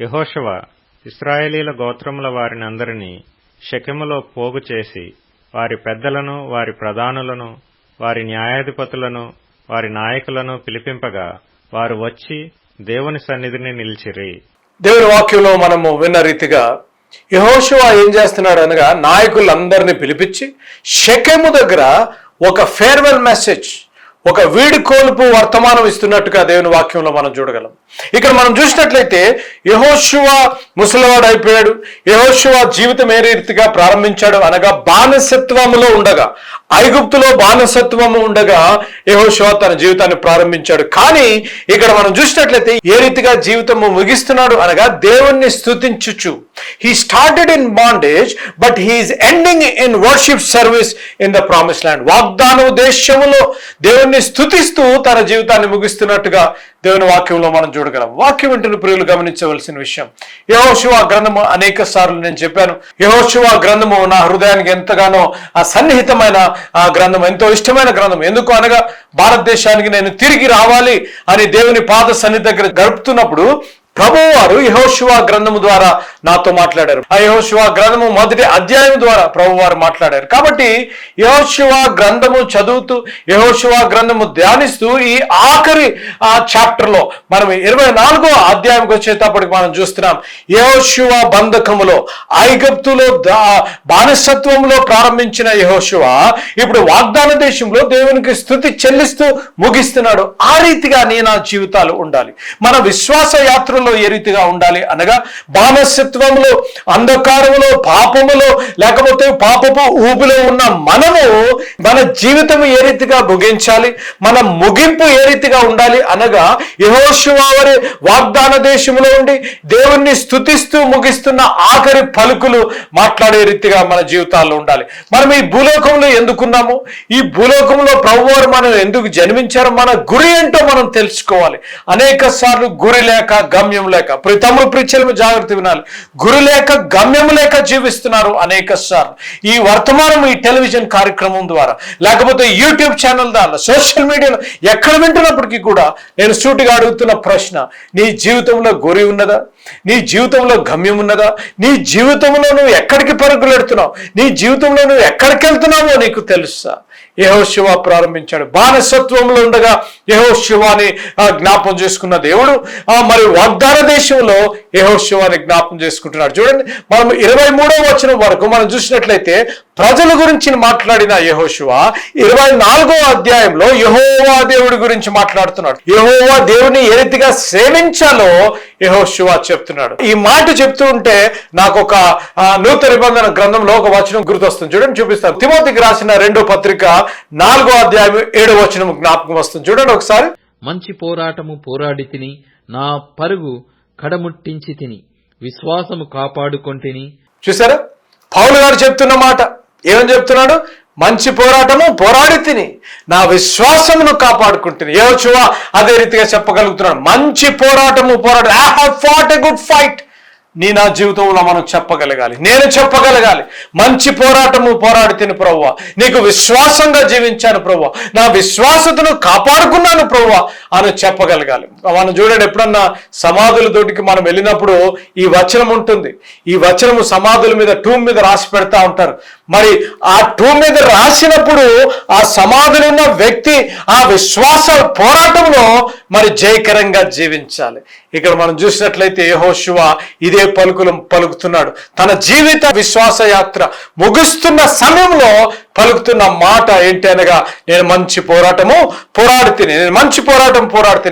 యహోషవ ఇస్రాయేలీల గోత్రముల వారిని అందరినీ శకెములో పోగు చేసి వారి పెద్దలను వారి ప్రధానులను వారి న్యాయాధిపతులను వారి నాయకులను పిలిపింపగా వారు వచ్చి దేవుని సన్నిధిని నిలిచిరి. దేవుని వాక్యంలో మనము విన్న రీతిగా యహోషువ ఏం చేస్తున్నాడు అనగా నాయకులందరినీ పిలిపించి శకెము దగ్గర ఒక ఫేర్వెల్ మెసేజ్ ఒక వీడుకోలుపు వర్తమానం ఇస్తున్నట్టుగా దేవుని వాక్యంలో మనం చూడగలం. ఇక్కడ మనం చూసినట్లయితే యహోశివ ముసలివాడు అయిపోయాడు. యహోశివ జీవితం ఏ రీతిగా ప్రారంభించాడు అనగా బానిసత్వములో ఉండగా ఐగుప్తులో బానిసత్వము ఉండగా యహోశివ తన జీవితాన్ని ప్రారంభించాడు. కానీ ఇక్కడ మనం చూసినట్లయితే ఏ రీతిగా జీవితము ముగిస్తున్నాడు అనగా దేవుణ్ణి స్థుతించుచు he started in bondage but he is ending in worship service in the promise land వాగ్దాన దేశములో దేవుణ్ణి స్థుతిస్తూ తన జీవితాన్ని ముగిస్తున్నట్టుగా దేవుని వాక్యంలో మనం చూడగలం. వాక్యం వింటున్న ప్రియులు గమనించవలసిన విషయం. యహోశివ గ్రంథము అనేక సార్లు నేను చెప్పాను. యహోశివ గ్రంథము నా హృదయానికి ఎంతగానో ఆ సన్నిహితమైన ఆ గ్రంథం ఎంతో ఇష్టమైన గ్రంథం ఎందుకు అనగా భారతదేశానికి నేను తిరిగి రావాలి అని దేవుని పాద సన్నిధి దగ్గర గడుపుతున్నప్పుడు ప్రభువు వారు యహోశివ గ్రంథము ద్వారా నాతో మాట్లాడారు. ఆ యహోశివ గ్రంథము మొదటి అధ్యాయం ద్వారా ప్రభు వారు మాట్లాడారు. కాబట్టి యహోశివ గ్రంథము చదువుతూ యహోశివ గ్రంథము ధ్యానిస్తూ ఈ ఆఖరి ఆ చాప్టర్లో మనం ఇరవై నాలుగో అధ్యాయంకి వచ్చేటప్పటికి మనం చూస్తున్నాం. యహోశివ బంధకములో ఐగప్తులో బానిసత్వంలో ప్రారంభించిన యహోశివ ఇప్పుడు వాగ్దాన దేశంలో దేవునికి స్థుతి చెల్లిస్తూ ముగిస్తున్నాడు. ఆ రీతిగా నీ నా జీవితాలు ఉండాలి. మన విశ్వాస యాత్రలో ఏ రీతిగా ఉండాలి అనగా బానిసత్వంలో అంధకారములో పాపములో లేకపోతే పాపపు ఊపిలో ఉన్న మనము మన జీవితం ఏ రీతిగా ముగించాలి మన ముగింపు ఏ రీతిగా ఉండాలి అనగా యహోశివారి వాగ్దాన దేశంలో ఉండి దేవుణ్ణి స్తుతిస్తూ ముగిస్తున్న ఆఖరి పలుకులు మాట్లాడే రీతిగా మన జీవితాల్లో ఉండాలి. మనం ఈ భూలోకంలో ఎందుకున్నాము? ఈ భూలోకంలో ప్రభువారు మనం ఎందుకు జన్మించారో? మన గురి ఏంటో మనం తెలుసుకోవాలి. అనేక సార్లు గురి లేక గమ్యం లేక ప్రతి తమ్ముడు ప్రిచలము జాగ్రత్త వినాలి. గురి లేక గమ్యం లేక జీవిస్తున్నారు అనేక సార్లు. ఈ వర్తమానం ఈ టెలివిజన్ కార్యక్రమం ద్వారా లేకపోతే యూట్యూబ్ ఛానల్ ద్వారా సోషల్ మీడియాలో ఎక్కడ వింటున్నప్పటికీ కూడా నేను సూటిగా అడుగుతున్న ప్రశ్న నీ జీవితంలో గురి ఉన్నదా? నీ జీవితంలో గమ్యం ఉన్నదా? నీ జీవితంలో నువ్వు ఎక్కడికి పరుగులు పెడుతున్నావు నీ జీవితంలో నువ్వు ఎక్కడికి వెళ్తున్నావో నీకు తెలుసా? యహోశివ ప్రారంభించాడు. బానిసత్వంలో ఉండగా యహోశివాని జ్ఞాపం చేసుకున్న దేవుడు ఆ మరి వాగ్దాన దేశంలో యహోశివాని జ్ఞాపం చేసుకుంటున్నాడు. చూడండి మనం ఇరవై మూడవ వచనం వరకు మనం చూసినట్లయితే ప్రజల గురించి మాట్లాడిన యహోశివ ఇరవై నాలుగో అధ్యాయంలో యహోవా దేవుడి గురించి మాట్లాడుతున్నాడు. యహోవా దేవుని ఏ రీతిగా సేవించాలో యహోశివ చెప్తున్నాడు. ఈ మాట చెప్తూ ఉంటే నాకు ఒక నూతన నిబంధన గ్రంథంలో ఒక వచనం గుర్తొస్తుంది. చూడండి చూపిస్తాను. తిమోతికి రాసిన రెండో పత్రిక నాలుగో అధ్యాయం ఏడో వచనం జ్ఞాపకం వస్తుంది. చూడండి ఒకసారి. మంచి పోరాటము పోరాడి తిని నా పరుగు కడముట్టించి తిని విశ్వాసము కాపాడుకొంటిని. చూసారా? పౌలు గారు చెప్తున్న మాట. ఏమని చెప్తున్నాడు? మంచి పోరాటము పోరాడి తిని. నా విశ్వాసమును కాపాడుకుంటుంది ఏవచ్చువా అదే రీతిగా చెప్పగలుగుతున్నాను. మంచి పోరాటము పోరాడు I have fought a good fight నీ నా జీవితంలో మనం చెప్పగలగాలి. నేను చెప్పగలగాలి. మంచి పోరాటము పోరాడి తిని ప్రవ్వ. నీకు విశ్వాసంగా జీవించాను ప్రవ్వ. నా విశ్వాసతను కాపాడుకున్నాను ప్రవ్వ అని చెప్పగలగాలి. మనం చూడండి ఎప్పుడన్నా సమాధుల తోటికి మనం వెళ్ళినప్పుడు ఈ వచనం ఉంటుంది. ఈ వచనము సమాధుల మీద టూమ్ మీద రాసి పెడతా ఉంటారు. మరి ఆ టూ మీద రాసినప్పుడు ఆ సమాధులు ఉన్న వ్యక్తి ఆ విశ్వాస పోరాటంలో మరి జయకరంగా జీవించాలి. ఇక్కడ మనం చూసినట్లయితే యెహోషువ ఇదే పలుకులు పలుకుతున్నాడు. తన జీవిత విశ్వాస యాత్ర ముగుస్తున్న సమయంలో పలుకుతున్న మాట ఏంటి అనగా నేను మంచి పోరాటము పోరాడితే నేను మంచి పోరాటం పోరాడితే